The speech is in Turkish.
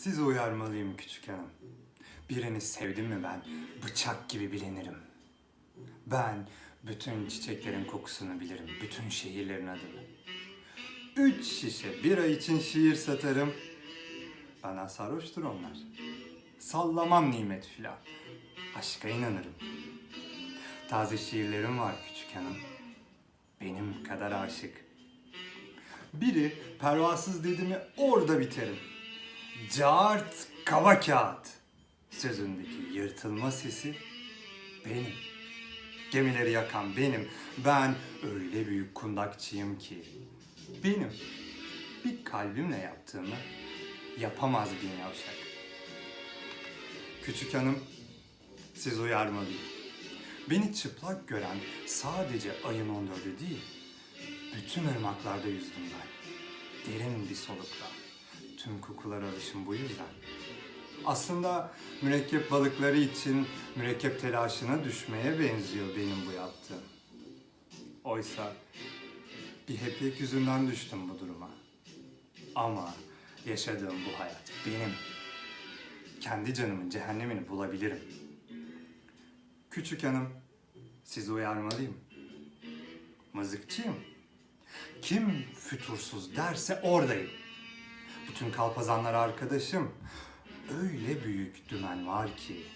Sizi uyarmalıyım küçük hanım. Birini sevdim mi ben bıçak gibi bilenirim. Ben bütün çiçeklerin kokusunu bilirim, bütün şehirlerin adını. Üç şişe bira için şiir satarım. Bana sarhoştur onlar. Sallamam nimet filan. Aşka inanırım. Taze şiirlerim var küçük hanım. Benim kadar aşık. Biri pervasız dedi mi orada biterim. Cart kaba kağıt. Sözündeki yırtılma sesi benim. Gemileri yakan benim. Ben öyle büyük kundakçıyım ki. Benim bir kalbimle yaptığımı yapamaz bir yavşak. Küçük hanım, siz uyarmalıyım. Beni çıplak gören sadece ayın 14'ü değil, bütün ırmaklarda yüzdüm ben. Derin bir solukla. Tüm kokulara alışım bu yüzden. Aslında mürekkep balıkları için mürekkep telaşına düşmeye benziyor benim bu yaptığım. Oysa bir heplik yüzünden düştüm bu duruma. Ama yaşadığım bu hayat benim. Kendi canımın cehennemini bulabilirim. Küçük hanım, sizi uyarmalıyım. Mızıkçıyım. Kim fütursuz derse oradayım. Bütün kalpazanlar arkadaşım. Öyle büyük dümen var ki